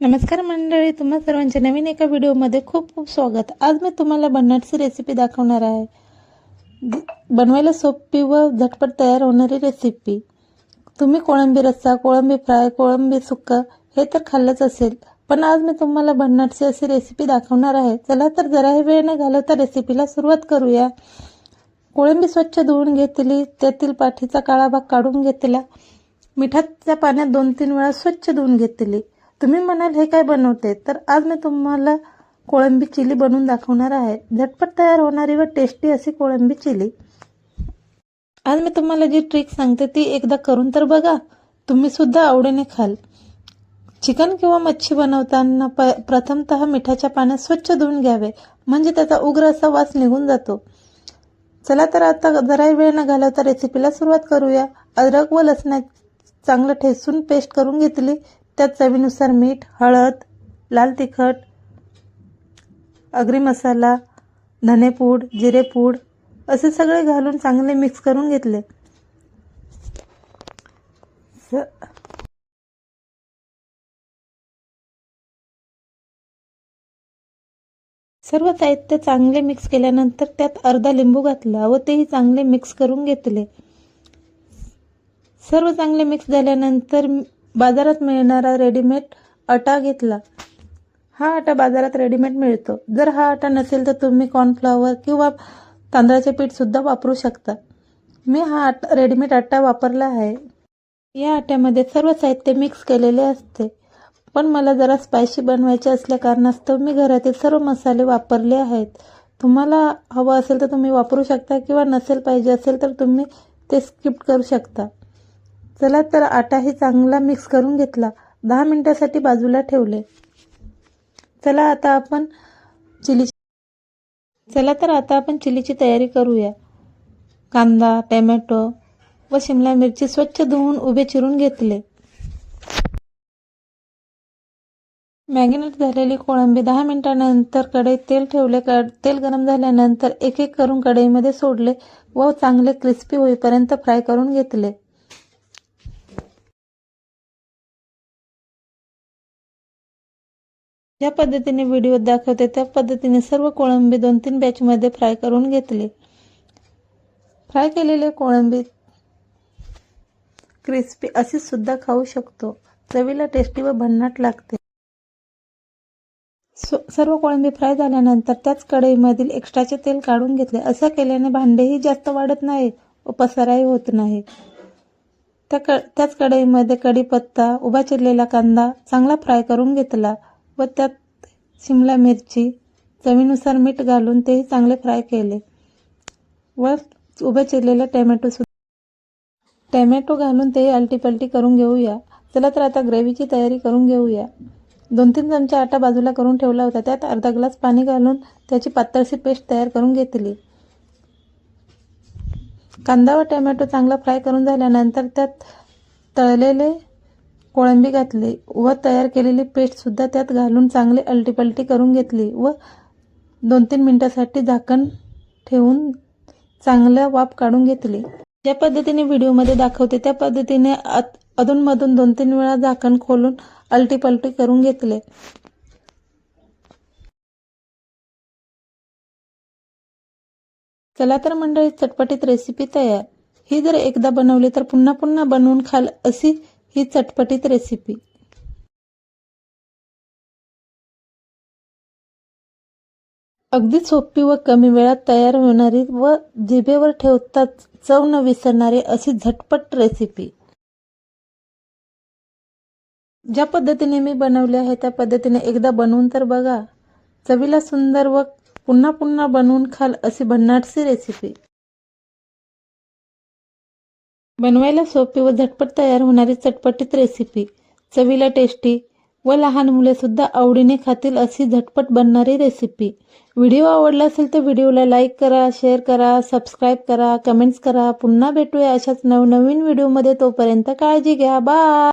नमस्कार मंडळी तुम्हा सर्वांचे नवीन एका व्हिडिओमध्ये खूप खूप स्वागत. आज मी तुम्हाला भन्नाटची रेसिपी दाखवणार आहे. बनवायला सोपी व झटपट तयार होणारी रेसिपी तुम्ही कोळंबी रस्सा कोळंबी फ्राय कोळंबी सुक्का हे तर खाल्लंच असेल. पण आज मी तुम्हाला भन्नाटची अशी रेसिपी दाखवणार आहे. चला तर जराही वेळ न घालवता रेसिपीला सुरुवात करूया. कोळंबी स्वच्छ धुवून घेतली त्यातील पाठीचा काळा भाग काढून घेतला. मिठाच्या पाण्यात दोन तीन वेळा स्वच्छ धुवून घेतली. तुम्ही म्हणाल हे काय बनवते? तर आज मी तुम्हाला कोळंबी चिली बनवून दाखवणार आहे. झटपट तयार होणारी व टेस्टी अशी कोळंबी चिली. आज मी तुम्हाला जी ट्रिक सांगते ती एकदा करून तर बघा. तुम्ही सुद्धा आवडीने खाल. चिकन किंवा मच्छी बनवताना प प्रथमतः मिठाच्या पाण्यात स्वच्छ धुवून घ्यावे. म्हणजे त्याचा उग्र असा वास निघून जातो. चला तर आता जराही वेळ न घालवता रेसिपीला सुरुवात करूया. अद्रक व लसणा चांगलं ठेसून पेस्ट करून घेतली. त्यात चवीनुसार मीठ हळद लाल तिखट अगरी मसाला धनेपूड जिरेपूड असे सगळे घालून चांगले मिक्स करून घेतले. स- सर्व साहित्य चांगले मिक्स केल्यानंतर त्यात अर्धा लिंबू घातला व तेही चांगले मिक्स करून घेतले. सर्व चांगले मिक्स झाल्यानंतर बाजारात मिळणारा रेडीमेड आटा घेतला. हा आटा बाजारात रेडीमेड मिळतो. जर हा आटा नसेल तर तुम्ही कॉर्नफ्लॉवर किंवा तांदळाचे पीठ सुद्धा वापरू शकता. मी हा आटा रेडीमेड आटा वापरला आहे. या आट्यामध्ये सर्व साहित्य मिक्स केलेले असते. पण मला जरा स्पायसी बनवायचे असल्या कारणास्तव मी घरातील सर्व मसाले वापरले आहेत. तुम्हाला हवं असेल तर तुम्ही वापरू शकता किंवा नसेल पाहिजे असेल तर तुम्ही ते स्किप करू शकता. चला तर आटाही चांगला मिक्स करून घेतला. दहा मिनटासाठी बाजूला ठेवले. चला आता आपण चिली चला तर आता आपण चिलीची तयारी करूया. कांदा टॅमॅटो व शिमला मिरची स्वच्छ धुवून उभे चिरून घेतले. मॅगिनेट झालेली कोळंबी दहा मिनिटानंतर कढईत तेल ठेवले. क तेल गरम झाल्यानंतर एक एक करून कढईमध्ये सोडले व चांगले क्रिस्पी होईपर्यंत फ्राय करून घेतले. ज्या पद्धतीने व्हिडिओ दाखवते त्या पद्धतीने सर्व कोळंबी दोन तीन बॅचमध्ये फ्राय करून घेतले. फ्राय केलेले कोळंबी क्रिस्पी अशी सुद्धा खाऊ शकतो. चवीला टेस्टी व भन्नाट लागते. सर्व कोळंबी फ्राय झाल्यानंतर त्याच कढईमधील एक्स्ट्राचे तेल काढून घेतले. असं केल्याने भांडेही जास्त वाढत नाही व पसाराही होत नाही. त्या क त्याच कढईमध्ये कढीपत्ता उभा चिरलेला कांदा चांगला फ्राय करून घेतला. व त्यात शिमला मिरची चवीनुसार मीठ घालून तेही चांगले फ्राय केले. व उभे चिरलेले टॅमॅटो सुद्धा. टॅमॅटो घालून तेही आलटीपलटी करून घेऊया. चला तर आता ग्रेव्हीची तयारी करून घेऊया. दोन तीन चमचे आटा बाजूला करून ठेवला होता. त्यात अर्धा ग्लास पाणी घालून त्याची पातळशी पेस्ट तयार करून घेतली. कांदा व टॅमॅटो चांगला फ्राय करून झाल्यानंतर त्यात तळलेले कोळंबी घातली व तयार केलेली पेस्टसुद्धा त्यात घालून चांगली अलटीपलटी करून घेतली व दोन तीन मिनटासाठी झाकण ठेवून चांगल्या वाफ काढून घेतली. ज्या पद्धतीने व्हिडिओमध्ये दाखवते त्या पद्धतीने अधूनमधून दोन तीन वेळा झाकण खोलून अलटीपलटी करून घेतले. चला तर मंडळी चटपटीत रेसिपी तयार. ही जर एकदा बनवली तर पुन्हा पुन्हा बनवून खाल अशी ही चटपटीत रेसिपी अगदी सोपी व कमी वेळात तयार होणारी व जिभेवर ठेवताच चव न विसरणारी अशी झटपट रेसिपी ज्या पद्धतीने मी बनवले आहे त्या पद्धतीने एकदा बनवून तर बघा. चवीला सुंदर व पुन्हा पुन्हा बनवून खाल अशी भन्नाटशी रेसिपी बनवायला सोपी व झटपट तयार होणारी चटपटीत रेसिपी चवीला टेस्टी व लहान मुले सुद्धा आवडीने खातील अशी झटपट बनणारी रेसिपी व्हिडिओ आवडला असेल तर व्हिडिओला लाईक करा शेअर करा सबस्क्राईब करा कमेंट्स करा. पुन्हा भेटूया अशाच नवनवीन व्हिडिओमध्ये तोपर्यंत काळजी घ्या. बाय